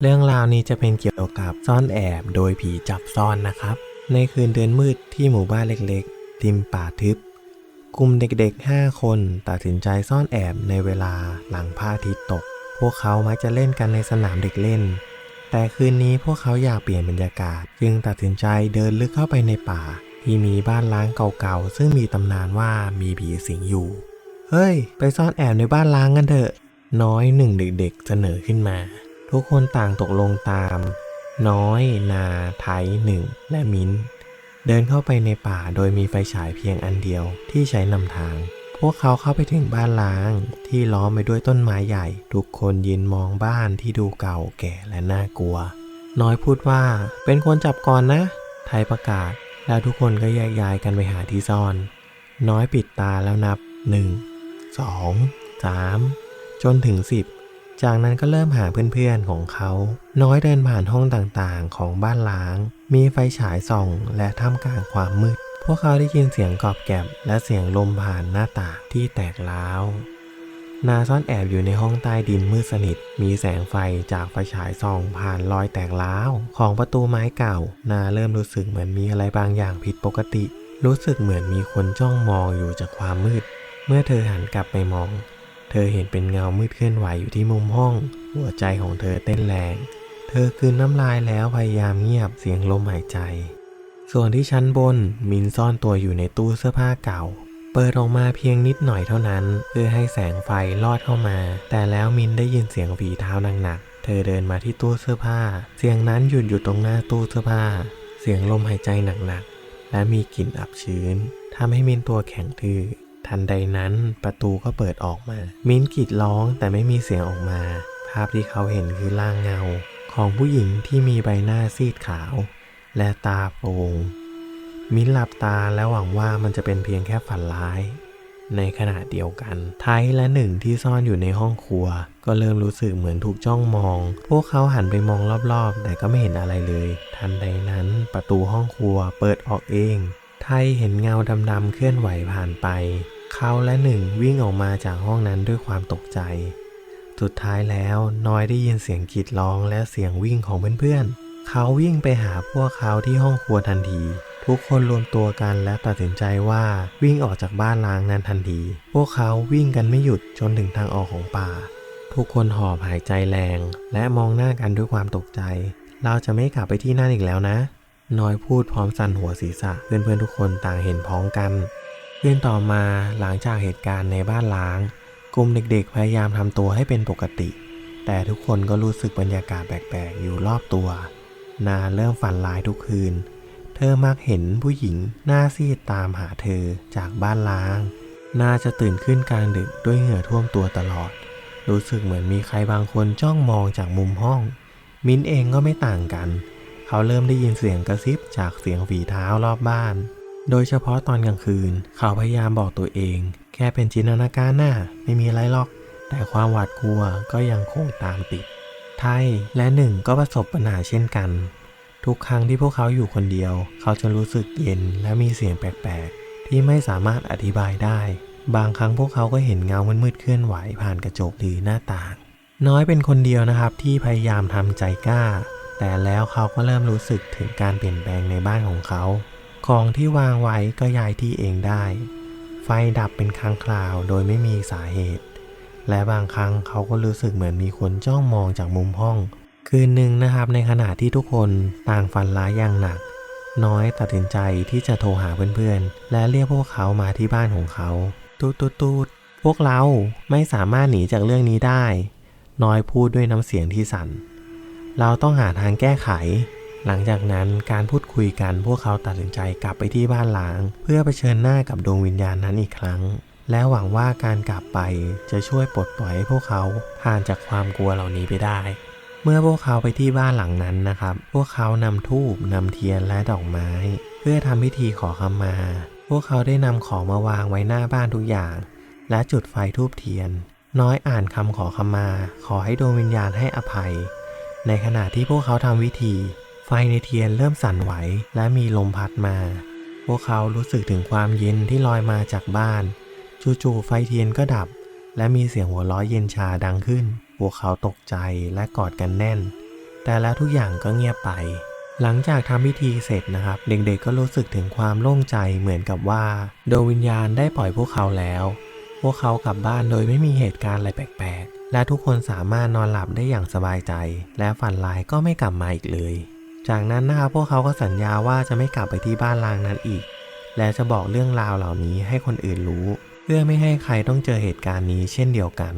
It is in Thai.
เรื่องราวนี้จะเป็นเกี่ยวกับซ่อนแอบโดยผีจับซ่อนนะครับ ในคืนเดือนมืดที่หมู่บ้านเล็กๆ ริมป่าทึบ กลุ่มเด็กๆ 5 คนตัดสินใจซ่อนแอบในเวลาหลังพระอาทิตย์ตก พวกเขามักจะเล่นกันในสนามเด็กเล่น แต่คืนนี้พวกเขาอยากเปลี่ยนบรรยากาศ จึงตัดสินใจเดินลึกเข้าไปในป่า ที่มีบ้านล้างเก่าๆซึ่งมีตำนานว่ามีผีสิงอยู่ เฮ้ย ไปซ่อนแอบในบ้านล้างกันเถอะ น้อยหนึ่งเด็กๆ เสนอขึ้นมา ทุกคนต่างตกลงตาม น้อย นาไทยหนึ่ง และมิ้น เดินเข้าไปในป่าโดยมีไฟฉายเพียงอันเดียวที่ใช้นำทาง พวกเขาเข้าไปถึงบ้านล้าง ที่ล้อมไปด้วยต้นไม้ใหญ่ ทุกคนยืนมองบ้านที่ดูเก่าแก่และน่ากลัว น้อยพูดว่า เป็นคนจับก่อนนะ ไทยประกาศ แล้วทุกคนก็แยกย้ายกันไปหาที่ซ่อน น้อยปิดตาแล้วนับ 1 2 3 จนถึง 10 จากนั้นก็เริ่มหาเพื่อนๆของเขา น้อยเดินผ่านห้องต่างๆของบ้านล้าง มีไฟฉายส่องและท่ามกลางความมืด พวกเขาได้ยินเสียงกอบแกบและเสียงลมผ่านหน้าต่างที่แตกร้าวนาซ่อนแอบอยู่ในห้องใต้ดินมืดสนิท มีแสงไฟจากไฟฉายส่องผ่านรอยแตกร้าว ของประตูไม้เก่า นาเริ่มรู้สึกเหมือนมีอะไรบางอย่างผิดปกติ รู้สึกเหมือนมีคนจ้องมองอยู่จากความมืด เมื่อเธอหันกลับไปมอง เธอเห็นเป็นเงามืดเคลื่อนไหวอยู่ที่มุมห้อง หัวใจของเธอเต้นแรง เธอคืนน้ำลายแล้วพยายามเงียบเสียงลมหายใจ ส่วนที่ชั้นบนมินซ่อนตัวอยู่ในตู้เสื้อผ้าเก่า เปิดออกมาเพียงนิดหน่อยเท่านั้น เพื่อให้แสงไฟลอดเข้ามา แต่แล้วมินได้ยินเสียงฝีเท้าหนักๆเธอเดินมาที่ตู้เสื้อผ้า เสียงนั้นหยุดอยู่ตรงหน้าตู้เสื้อผ้า เสียงลมหายใจหนักๆและมีกลิ่นอับชื้นทำให้มินตัวแข็งทื่อ ทันใดนั้นประตูก็เปิดออกมา มิ้นกรีดร้องแต่ไม่มีเสียงออกมา ภาพที่เขาเห็นคือร่างเงา ของผู้หญิงที่มีใบหน้าซีดขาว และตาโปร่งมิ้นหลับตาและหวังว่ามันจะเป็นเพียงแค่ฝันร้าย ในขณะเดียวกัน ไทและหนึ่งที่ซ่อนอยู่ในห้องครัว ก็เริ่มรู้สึกเหมือนถูกจ้องมอง พวกเขาหันไปมองรอบๆ แต่ก็ไม่เห็นอะไรเลย ทันใดนั้นประตูห้องครัวเปิดออกเอง ไทยเห็นเงาดำๆเคลื่อนไหวผ่านไป เขาและหนึ่งวิ่งออกมาจากห้องนั้นด้วยความตกใจ สุดท้ายแล้วน้อยได้ยินเสียงกรีดร้องและเสียงวิ่งของเพื่อนๆ เขาวิ่งไปหาพวกเขาที่ห้องครัวทันที ทุกคนรวมตัวกันและตัดสินใจว่าวิ่งออกจากบ้านล้างนั้นทันที พวกเขาวิ่งกันไม่หยุดจนถึงทางออกของป่า ทุกคนหอบหายใจแรง และมองหน้ากันด้วยความตกใจ เราจะไม่กลับไปที่นั่นอีกแล้วนะ น้อยพูดพร้อมสั่นหัวศีรษะเพื่อนๆทุกคนต่างเห็นพ้องกันเพื่อนต่อมาหลังจากเหตุการณ์ในบ้านล้าง กลุ่มเด็กๆ พยายามทำตัวให้เป็นปกติ แต่ทุกคนก็รู้สึกบรรยากาศแปลกๆ อยู่รอบตัว นาเริ่มฝันร้ายทุกคืน เธอมักเห็นผู้หญิงหน้าซีดตามหาเธอจากบ้านล้าง นาจะตื่นขึ้นกลางดึกด้วยเหงื่อท่วมตัวตลอด รู้สึกเหมือนมีใครบางคนจ้องมองจากมุมห้อง มิ้นเองก็ไม่ต่างกันเเขาเริ่มได้ยินเสียงกระซิบจากเสียงฝีเท้ารอบบ้าน โดยเฉพาะตอนกลางคืน เขาพยายามบอกตัวเอง แค่เป็นจินตนาการน่ะไม่มีอะไรหรอก แต่ความหวาดกลัวก็ยังคงตามติด ไทยและหนึ่งก็ประสบปัญหาเช่นกัน ทุกครั้งที่พวกเขาอยู่คนเดียว เขาจะรู้สึกเย็นและมีเสียงแปลกๆ ที่ไม่สามารถอธิบายได้ บางครั้งพวกเขาก็เห็นเงามืดๆเคลื่อนไหวผ่านกระจกหรือหน้าต่าง น้อยเป็นคนเดียวนะครับที่พยายามทำใจกล้า แต่แล้วเขาก็เริ่มรู้สึกถึงการเปลี่ยนแปลงในบ้านของเขา ของที่วางไว้ก็ย้ายที่เองได้ ไฟดับเป็นครั้งคราวโดยไม่มีสาเหตุ และบางครั้งเขาก็รู้สึกเหมือนมีคนจ้องมองจากมุมห้อง คืนหนึ่งนะครับในขณะที่ทุกคนต่างฝันร้ายอย่างหนัก น้อยตัดสินใจที่จะโทรหาเพื่อนๆ และเรียกพวกเขามาที่บ้านของเขา ตูดตูดตูดพวกเราไม่สามารถหนีจากเรื่องนี้ได้ น้อยพูดด้วยน้ำเสียงที่สั่น เราต้องหาทางแก้ไข หลังจากนั้นการพูดคุยกันพวกเขาตัดสินใจกลับไปที่บ้านหลาง เพื่อเผชิญหน้ากับดวงวิญญาณนั้นอีกครั้ง และหวังว่าการกลับไปจะช่วยปลดปล่อยให้พวกเขาผ่านจากความกลัวเหล่านี้ไปได้ เมื่อพวกเขาไปที่บ้านหลังนั้นนะครับ พวกเขานำทูบนำเทียนและดอกไม้ เพื่อทำพิธีขอขมา พวกเขาได้นำของมาวางไว้หน้าบ้านทุกอย่าง และจุดไฟทูบเทียน น้อยอ่านคำขอขมา ขอให้ดวงวิญญาณให้อภัย ในขณะที่พวกเขาทำวิธี ไฟในเทียนเริ่มสั่นไหว และมีลมพัดมา พวกเขารู้สึกถึงความเย็นที่ลอยมาจากบ้าน จู่ๆไฟเทียนก็ดับ และมีเสียงหัวเราะเย็นชาดังขึ้น พวกเขาตกใจและกอดกันแน่น แต่แล้วทุกอย่างก็เงียบไป หลังจากทำพิธีเสร็จนะครับ เด็กๆก็รู้สึกถึงความโล่งใจเหมือนกับว่าดวงวิญญาณได้ปล่อยพวกเขาแล้ว พวกเขากลับบ้านโดยไม่มีเหตุการณ์อะไรแปลกๆ และทุกคนสามารถนอนหลับได้อย่างสบายใจ และฝันร้ายก็ไม่กลับมาอีกเลย จากนั้นนะครับพวกเขาก็สัญญาว่าจะไม่กลับไปที่บ้านลางนั้นอีก และจะบอกเรื่องราวเหล่านี้ให้คนอื่นรู้ เพื่อไม่ให้ใครต้องเจอเหตุการณ์นี้เช่นเดียวกัน